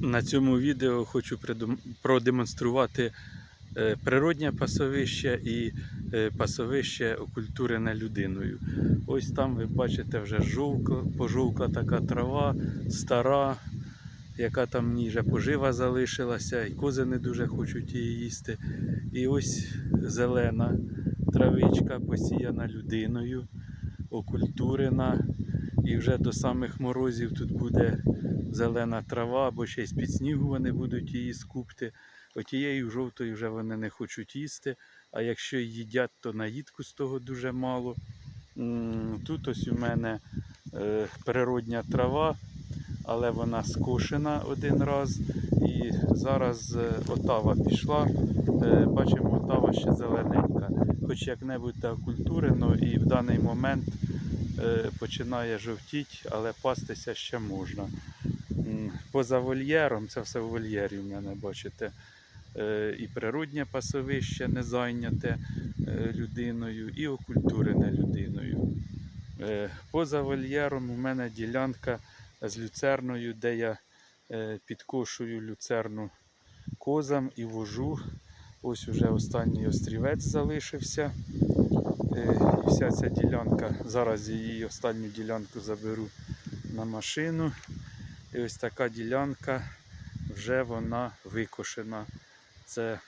На цьому відео хочу продемонструвати е, природнє пасовище і е, пасовище окультурене людиною. Ось там ви бачите вже жовкла, пожовкла така трава, стара, яка там ніже пожива залишилася, і кози не дуже хочуть її їсти. І ось зелена травичка посіяна людиною, окультурена. І вже до самих морозів тут буде зелена трава, або ще й з-під снігу вони будуть її скупти. Отією жовтою вже вони не хочуть їсти. А якщо їдять, то наїдку з того дуже мало. Тут ось у мене е, природня трава, але вона скошена один раз. І зараз е, отава пішла. Е, Бачимо, отава ще зелененька. Хоч як-небудь та культурено, і в даний момент починає жовтіть, але пастися ще можна. Поза вольєром, це все в вольєрі в мене, бачите. е, І природнє пасовище не зайняте е, людиною, і окультурене людиною. Е, Поза вольєром у мене ділянка з люцерною, де я е, підкошую люцерну козам і вожу. Ось уже останній острівець залишився. Е, І вся ця ділянка, зараз її останню ділянку заберу на машину. І ось така ділянка вже вона викошена. Це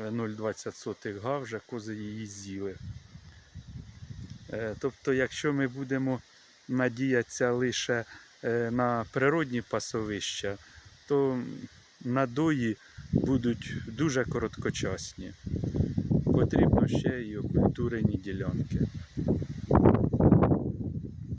е, 0,20 сотих га, вже кози її з'їли. Е, Тобто, якщо ми будемо надіятися лише е, на природні пасовища, то надої будуть дуже короткочасні. Потрібно ще й окультурені ділянки.